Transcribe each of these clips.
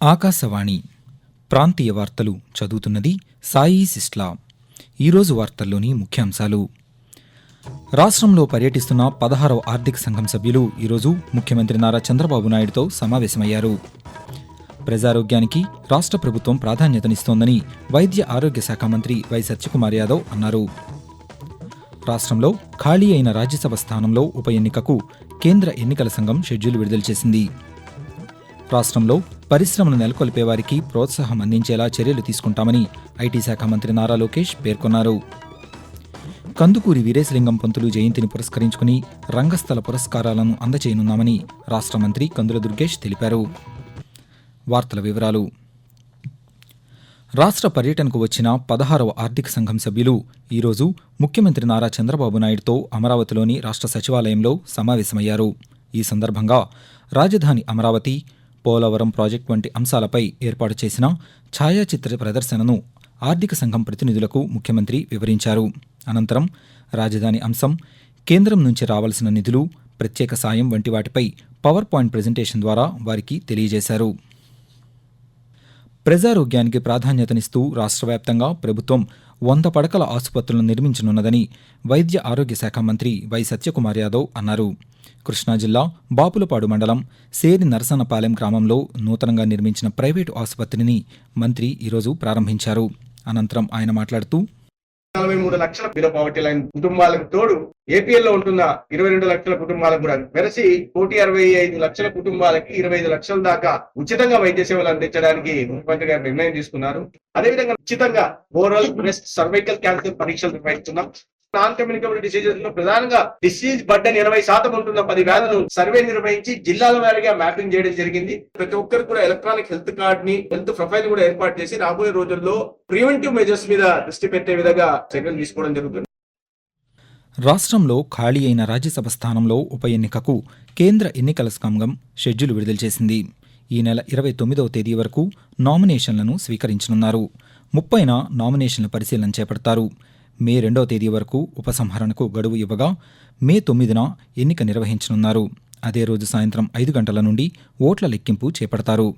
ఆకాశవాణి ప్రాంతీయ వార్తలు చదువుతున్నది సాయి సిస్లా. ఈరోజు వార్తల్లోని ముఖ్యాంశాలు. రాష్ట్రంలో పర్యటిస్తున్న పదహారవ ఆర్థిక సంఘం సభ్యులు ఈరోజు ముఖ్యమంత్రి నారా చంద్రబాబు నాయుడుతో సమావేశమయ్యారు. ప్రజారోగ్యానికి రాష్ట్ర ప్రభుత్వం ప్రాధాన్యతనిస్తోందని వైద్య ఆరోగ్య శాఖ మంత్రి వై సత్యకుమార్ యాదవ్ అన్నారు. రాష్ట్రంలో ఖాళీ అయిన రాజ్యసభ స్థానంలో ఉప ఎన్నికకు కేంద్ర ఎన్నికల సంఘం షెడ్యూల్ విడుదల చేసింది. రాష్ట్రంలో పరిశ్రమలు నెలకొల్పే వారికి ప్రోత్సాహం అందించేలా చర్యలు తీసుకుంటామని ఐటీ శాఖ మంత్రి నారా లోకేష్ పేర్కొన్నారు. కందుకూరి వీరేశలింగం పంతులు జయంతిని పురస్కరించుకుని రంగస్థల పురస్కారాలను అందజేయనున్నామని రాష్ట్ర మంత్రి కందుల దుర్గేష్ తెలిపారు. వార్తల వివరాలు. రాష్ట్ర పర్యటనకు వచ్చిన పదహారవ ఆర్థిక సంఘం సభ్యులు ఈరోజు ముఖ్యమంత్రి నారా చంద్రబాబు నాయుడుతో అమరావతిలోని రాష్ట్ర సచివాలయంలో సమావేశమయ్యారు. ఈ సందర్భంగా రాజధాని అమరావతి పోలవరం ప్రాజెక్టు వంటి అంశాలపై ఏర్పాటు చేసిన ఛాయాచిత్ర ప్రదర్శనను ఆర్థిక సంఘం ప్రతినిధులకు ముఖ్యమంత్రి వివరించారు. అనంతరం రాజధాని అంశం కేంద్రం నుంచి రావాల్సిన నిధులు ప్రత్యేక సాయం వంటి వాటిపై పవర్ పాయింట్ ప్రజెంటేషన్ ద్వారా వారికి తెలియజేశారు. ప్రజారోగ్యానికి ప్రాధాన్యతనిస్తూ రాష్ట్ర వ్యాప్తంగా ప్రభుత్వం వంద పడకల ఆసుపత్రులను నిర్మించనున్నదని వైద్య ఆరోగ్య శాఖ మంత్రి వై సత్యకుమార్ యాదవ్ అన్నారు. కృష్ణా జిల్లా బాపులపాడు మండలం సేరి నరసనపాలెం గ్రామంలో నూతనంగా నిర్మించిన ప్రైవేటు ఆసుపత్రిని మంత్రి ఈరోజు ప్రారంభించారు. అనంతరం ఆయన మాట్లాడుతూ నలభై మూడు లక్షల బిలో పావర్టీ లైన్ కుటుంబాలకు తోడు ఏపీఎల్లో ఉంటున్న ఇరవై రెండు లక్షల కుటుంబాలకు కూడా వెరసి కోటి అరవై ఐదు లక్షల కుటుంబాలకి ఇరవై ఐదు లక్షల దాకా ఉచితంగా వైద్య సేవలు అందించడానికి ముఖ్యమంత్రి గారు నిర్ణయం తీసుకున్నారు. అదేవిధంగా ఉచితంగా ఓరల్ బ్రెస్ట్ సర్వైకల్ క్యాన్సర్ పరీక్షలు నిర్వహిస్తున్నాం. నాన్ కమ్యూనికబుల్ డిసీజెస్లో ప్రధానంగా డిసీజ్ బడ్డన్ ఎనభై శాతం ఉంటున్న పది వ్యాధులను సర్వే నిర్వహించి జిల్లాల వారీగా మ్యాపింగ్ చేయడం జరిగింది. ప్రతి ఒక్కరు కూడా ఎలక్ట్రానిక్ హెల్త్ కార్డ్ని హెల్త్ ప్రొఫైల్ కూడా ఏర్పాటు చేసి రాబోయే రోజుల్లో ప్రివెంటివ్ మెజర్స్ మీద దృష్టి పెట్టే విధంగా చర్యలు తీసుకోవడం జరుగుతుంది. రాష్ట్రంలో ఖాళీ అయిన రాజ్యసభ స్థానంలో ఉప ఎన్నికకు కేంద్ర ఎన్నికల సంఘం షెడ్యూల్ విడుదల చేసింది. ఈ నెల ఇరవై తొమ్మిదవ తేదీ వరకు నామినేషన్లను స్వీకరించనున్నారు. ముప్పైన నామినేషన్ల పరిశీలన చేపడతారు. మే రెండవ తేదీ వరకు ఉపసంహరణకు గడువు ఇవ్వగా మే తొమ్మిదిన ఎన్నిక నిర్వహించనున్నారు. అదే రోజు సాయంత్రం ఐదు గంటల నుండి ఓట్ల లెక్కింపు చేపడతారు.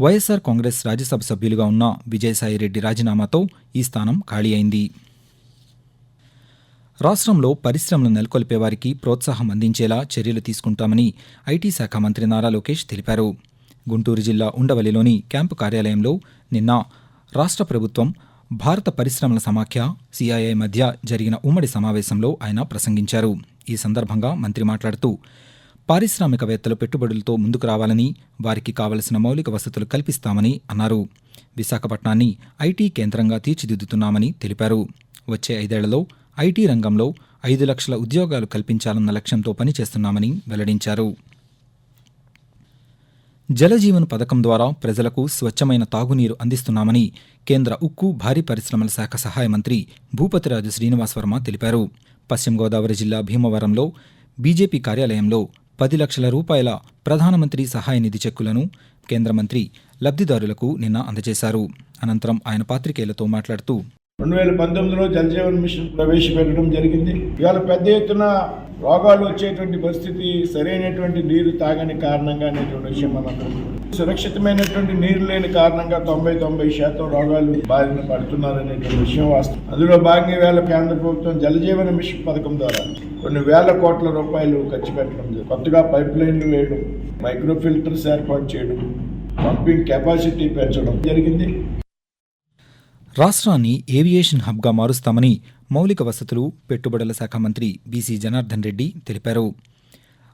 వైఎస్సార్ కాంగ్రెస్ రాజ్యసభ సభ్యులుగా ఉన్న విజయసాయిరెడ్డి రాజీనామాతో ఈ స్థానం ఖాళీ అయింది. రాష్ట్రంలో పరిశ్రమలు నెలకొల్పే వారికి ప్రోత్సాహం అందించేలా చర్యలు తీసుకుంటామని ఐటీ శాఖ మంత్రి నారా లోకేష్ తెలిపారు. గుంటూరు జిల్లా ఉండవల్లిలోని క్యాంపు కార్యాలయంలో నిన్న రాష్ట్ర ప్రభుత్వం భారత పరిశ్రమల సమాఖ్య సిఐఐ మధ్య జరిగిన ఉమ్మడి సమావేశంలో ఆయన ప్రసంగించారు. ఈ సందర్భంగా మంత్రి మాట్లాడుతూ పారిశ్రామికవేత్తలు పెట్టుబడులతో ముందుకు రావాలని వారికి కావలసిన మౌలిక వసతులు కల్పిస్తామని అన్నారు. విశాఖపట్నాన్ని ఐటీ కేంద్రంగా తీర్చిదిద్దుతున్నామని తెలిపారు. వచ్చే ఐదేళ్ళలో ఐటీ రంగంలో ఐదు లక్షల ఉద్యోగాలు కల్పించాలన్న లక్ష్యంతో పనిచేస్తున్నామని వెల్లడించారు. జలజీవన్ పథకం ద్వారా ప్రజలకు స్వచ్ఛమైన తాగునీరు అందిస్తున్నామని కేంద్ర ఉక్కు భారీ పరిశ్రమల శాఖ సహాయ మంత్రి భూపతిరాజు శ్రీనివాస్ వర్మ తెలిపారు. పశ్చిమ గోదావరి జిల్లా భీమవరంలో బీజేపీ కార్యాలయంలో పది లక్షల రూపాయల ప్రధానమంత్రి సహాయ నిధి చెక్కులను కేంద్ర మంత్రి లబ్ధిదారులకు నిన్న అందజేశారు. అనంతరం ఆయన పాత్రికేయులతో మాట్లాడుతూ రెండు వేల పంతొమ్మిదిలో జలజీవన్ మిషన్ ప్రవేశపెట్టడం జరిగింది. ఇవాళ పెద్ద ఎత్తున రోగాలు వచ్చేటువంటి పరిస్థితి సరైనటువంటి నీరు తాగని కారణంగా అనేటువంటి విషయం మనందరం సురక్షితమైనటువంటి నీరు లేని కారణంగా తొంభై తొంభై శాతం రోగాలు బారిన పడుతున్నారనేటువంటి విషయం వాస్తవం. అందులో భాగంగా వేళ కేంద్ర ప్రభుత్వం జలజీవన మిషన్ పథకం ద్వారా కొన్ని వేల కోట్ల రూపాయలు ఖర్చు పెట్టడం జరిగింది. కొత్తగా పైప్ లైన్లు వేయడం మైక్రో ఫిల్టర్స్ ఏర్పాటు చేయడం పంపింగ్ కెపాసిటీ పెంచడం జరిగింది. రాష్ట్రాన్ని ఏవియేషన్ హబ్గా మారుస్తామని మౌలిక వసతులు పెట్టుబడుల శాఖ మంత్రి బీసీ జనార్దన్ రెడ్డి తెలిపారు.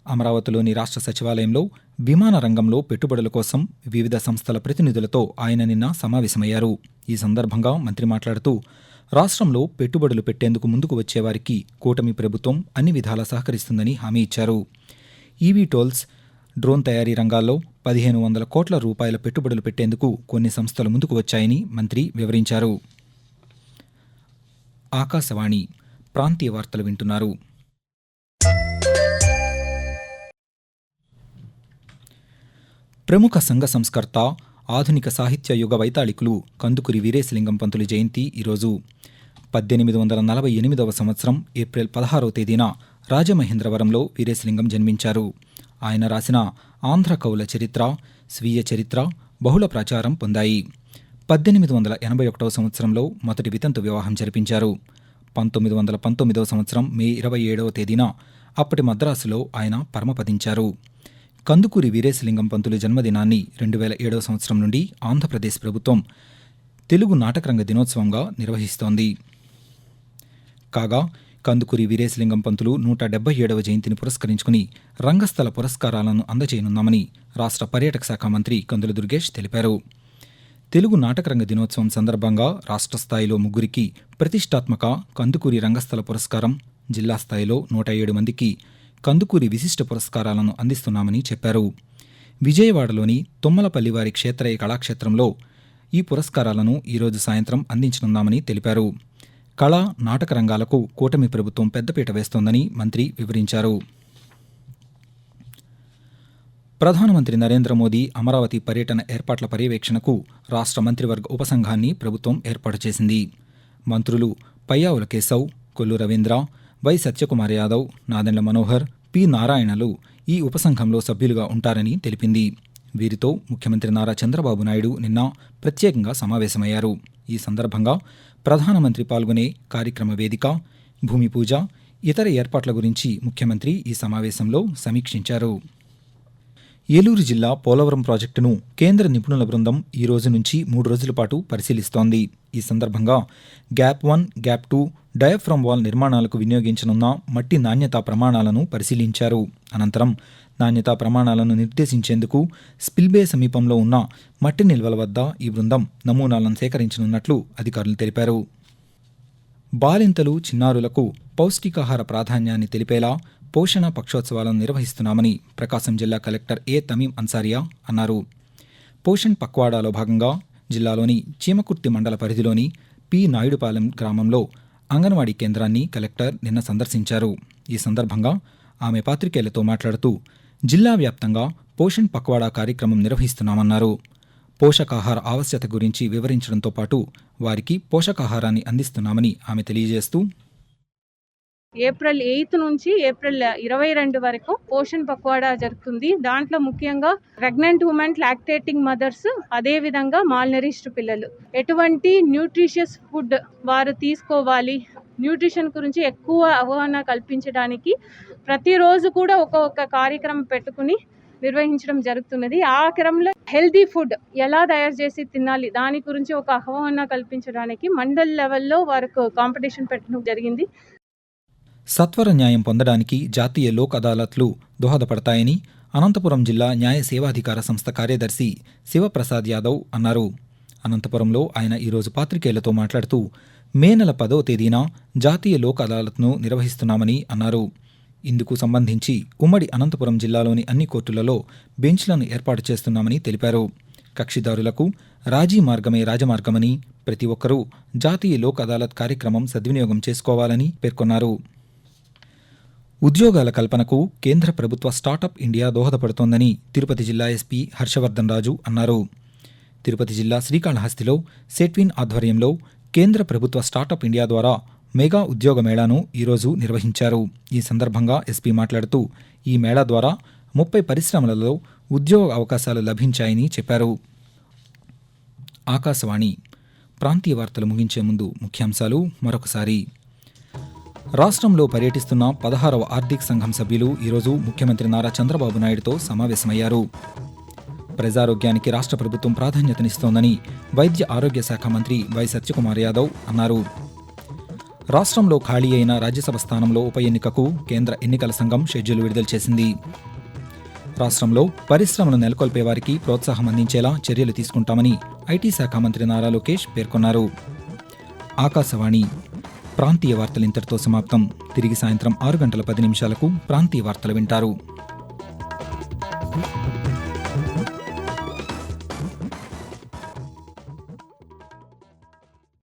అమరావతిలోని రాష్ట్ర సచివాలయంలో విమాన రంగంలో పెట్టుబడుల కోసం వివిధ సంస్థల ప్రతినిధులతో ఆయన నిన్న సమావేశమయ్యారు. ఈ సందర్భంగా మంత్రి మాట్లాడుతూ రాష్ట్రంలో పెట్టుబడులు పెట్టేందుకు ముందుకు వచ్చేవారికి కూటమి ప్రభుత్వం అన్ని విధాలా సహకరిస్తుందని హామీ ఇచ్చారు. ఈవీ టోల్స్ డ్రోన్ తయారీ రంగాల్లో పదిహేను వందల కోట్ల రూపాయల పెట్టుబడులు పెట్టేందుకు కొన్ని సంస్థలు ముందుకు వచ్చాయని మంత్రి వివరించారు. ఆకాశవాణి ప్రాంతీయ వార్తలు వింటున్నారు. ప్రముఖ సంఘ సంస్కర్త ఆధునిక సాహిత్య యుగ వైతాళికులు కందుకూరి వీరేశలింగం పంతులు జయంతి ఈరోజు. పద్దెనిమిది వందల నలభై ఎనిమిదవ సంవత్సరం ఏప్రిల్ పదహారవ తేదీన రాజమహేంద్రవరంలో వీరేశలింగం జన్మించారు. ఆయన రాసిన ఆంధ్ర కవుల చరిత్ర స్వీయ చరిత్ర బహుళ ప్రచారం పొందాయి. పద్దెనిమిది వందల ఎనభై ఒకటవ సంవత్సరంలో మొదటి వితంతు వివాహం జరిపించారు. పంతొమ్మిది వందల పంతొమ్మిదవ సంవత్సరం మే ఇరవై ఏడవ తేదీన అప్పటి మద్రాసులో ఆయన పరమపదించారు. కందుకూరి వీరేశలింగం పంతులు జన్మదినాన్ని రెండు వేల ఏడవ సంవత్సరం నుండి ఆంధ్రప్రదేశ్ ప్రభుత్వం తెలుగు నాటకరంగ దినోత్సవంగా నిర్వహిస్తోంది. కాగా కందుకూరి వీరేశలింగం పంతులు నూట డెబ్బై ఏడవ జయంతిని పురస్కరించుకుని రంగస్థల పురస్కారాలను అందజేయనున్నామని రాష్ట్ర పర్యాటక శాఖ మంత్రి కందుల దుర్గేష్ తెలిపారు. తెలుగు నాటకరంగ దినోత్సవం సందర్భంగా రాష్ట్ర స్థాయిలో ముగ్గురికి ప్రతిష్టాత్మక కందుకూరి రంగస్థల పురస్కారం జిల్లా స్థాయిలో నూట ఏడు మందికి కందుకూరి విశిష్ట పురస్కారాలను అందిస్తున్నామని చెప్పారు. విజయవాడలోని తుమ్మలపల్లి వారి క్షేత్రయ కళాక్షేత్రంలో ఈ పురస్కారాలను ఈరోజు సాయంత్రం అందించనున్నామని తెలిపారు. కళా నాటక రంగాలకు కూటమి ప్రభుత్వం పెద్దపీట వేస్తోందని మంత్రి వివరించారు. ప్రధానమంత్రి నరేంద్ర మోదీ అమరావతి పర్యటన ఏర్పాట్ల పర్యవేక్షణకు రాష్ట్ర మంత్రివర్గ ఉపసంఘాన్ని ప్రభుత్వం ఏర్పాటు చేసింది. మంత్రులు పయ్యావుల కేశవ్ కొల్లు రవీంద్ర వై సత్యకుమార్ యాదవ్ నాదెండ్ల మనోహర్ పి నారాయణలు ఈ ఉపసంఘంలో సభ్యులుగా ఉంటారని తెలిపింది. వీరితో ముఖ్యమంత్రి నారా చంద్రబాబు నాయుడు నిన్న ప్రత్యేకంగా సమావేశమయ్యారు. ఈ సందర్భంగా ప్రధానమంత్రి పాల్గొనే కార్యక్రమ వేదిక భూమి పూజ ఇతర ఏర్పాట్ల గురించి ముఖ్యమంత్రి ఈ సమావేశంలో సమీక్షించారు. ఏలూరు జిల్లా పోలవరం ప్రాజెక్టును కేంద్ర నిపుణుల బృందం ఈ రోజు నుంచి మూడు రోజుల పాటు పరిశీలిస్తోంది. ఈ సందర్భంగా gap one gap two diaphragm wall నిర్మాణాలకు వినియోగించనున్న మట్టి నాణ్యతా ప్రమాణాలను పరిశీలించారు. అనంతరం నాణ్యతా ప్రమాణాలను నిర్దేశించేందుకు స్పిల్బే సమీపంలో ఉన్న మట్టి నిల్వల వద్ద ఈ బృందం నమూనాలను సేకరించనున్నట్లు అధికారులు తెలిపారు. బాలింతలు చిన్నారులకు పౌష్టికాహార ప్రాధాన్యాన్ని తెలిపేలా పోషణ పక్షోత్సవాలను నిర్వహిస్తున్నామని ప్రకాశం జిల్లా కలెక్టర్ ఏ తమీం అన్సారియా అన్నారు. పోషణ్ పక్వాడాలో భాగంగా జిల్లాలోని చీమకుర్తి మండల పరిధిలోని పి. నాయుడుపాలెం గ్రామంలో అంగన్వాడీ కేంద్రాన్ని కలెక్టర్ నిన్న సందర్శించారు. ఈ సందర్భంగా ఆమె పాత్రికేయులతో మాట్లాడుతూ జిల్లా వ్యాప్తంగా పోషణ్ పక్వాడా కార్యక్రమం నిర్వహిస్తున్నామన్నారు. పోషకాహార ఆవశ్యత గురించి వివరించడంతో పాటు వారికి పోషకాహారాన్ని అందిస్తున్నామని ఆమె తెలియజేస్తూ ఏప్రిల్ ఎయిత్ నుంచి ఏప్రిల్ ఇరవై రెండు వరకు పోషణ్ పక్వాడా జరుగుతుంది. దాంట్లో ముఖ్యంగా ప్రెగ్నెంట్ ఉమెన్ లాక్టేటింగ్ మదర్స్ అదేవిధంగా మాల్నరిష్డ్ పిల్లలు. ఎటువంటి న్యూట్రిషియస్ ఫుడ్ వారు తీసుకోవాలి. న్యూట్రిషన్ గురించి ఎక్కువ అవగాహన కల్పించడానికి ప్రతిరోజు కూడా ఒక్కొక్క కార్యక్రమం పెట్టుకుని నిర్వహించడం జరుగుతున్నది. ఆ క్రమంలో హెల్తీ ఫుడ్ ఎలా తయారు చేసి తినాలి దాని గురించి ఒక అవగాహన కల్పించడానికి మండల్ లెవెల్లో వారికి కాంపిటీషన్ పెట్టడం జరిగింది. సత్వర న్యాయం పొందడానికి జాతీయ లోక్ అదాలత్లు దోహదపడతాయని అనంతపురం జిల్లా న్యాయ సేవాధికార సంస్థ కార్యదర్శి శివప్రసాద్ యాదవ్ అన్నారు. అనంతపురంలో ఆయన ఈరోజు పాత్రికేయులతో మాట్లాడుతూ మే నెల పదో తేదీన జాతీయ లోక్ అదాలత్ను నిర్వహిస్తున్నామని అన్నారు. ఇందుకు సంబంధించి ఉమ్మడి అనంతపురం జిల్లాలోని అన్ని కోర్టులలో బెంచ్లను ఏర్పాటు చేస్తున్నామని తెలిపారు. కక్షిదారులకు రాజీ మార్గమే రాజమార్గమని ప్రతి ఒక్కరూ జాతీయ లోక్ అదాలత్ కార్యక్రమం సద్వినియోగం చేసుకోవాలని పేర్కొన్నారు. ఉద్యోగాల కల్పనకు కేంద్ర ప్రభుత్వ స్టార్టప్ ఇండియా దోహదపడుతోందని తిరుపతి జిల్లా ఎస్పీ హర్షవర్ధన్ రాజు అన్నారు. తిరుపతి జిల్లా శ్రీకాళహస్తిలో సెట్విన్ ఆధ్వర్యంలో కేంద్ర ప్రభుత్వ స్టార్టప్ ఇండియా ద్వారా మెగా ఉద్యోగ మేళాను ఈరోజు నిర్వహించారు. ఈ సందర్భంగా ఎస్పీ మాట్లాడుతూ ఈ మేళా ద్వారా ముప్పై పరిశ్రమలలో ఉద్యోగ అవకాశాలు లభించాయని చెప్పారు. ఆకాశవాణి ప్రాంతీయ వార్తలు ముగించే ముందు ముఖ్యాంశాలు మరొకసారి. రాష్ట్రంలో పర్యటిస్తున్న పదహారవ ఆర్థిక సంఘం సభ్యులు ఈరోజు ముఖ్యమంత్రి నారా చంద్రబాబు నాయుడుతో సమావేశమయ్యారు. ప్రజారోగ్యానికి రాష్ట్ర ప్రభుత్వం ప్రాధాన్యతనిస్తోందని వైద్య ఆరోగ్య శాఖ మంత్రి వై సత్యకుమార్ యాదవ్ అన్నారు. రాష్ట్రంలో ఖాళీ అయిన రాజ్యసభ స్థానంలో ఉప ఎన్నికకు కేంద్ర ఎన్నికల సంఘం షెడ్యూల్ విడుదల చేసింది. రాష్ట్రంలో పరిశ్రమలు నెలకొల్పే వారికి ప్రోత్సాహం అందించేలా చర్యలు తీసుకుంటామని ఐటీ శాఖ మంత్రి నారా లోకేష్ పేర్కొన్నారు. ఆకాశవాణి ప్రాంతీయ వార్తలు ఇంతటితో సమాప్తం. తిరిగి సాయంత్రం ఆరు గంటల పది నిమిషాలకు ప్రాంతీయ వార్తలు వింటారు.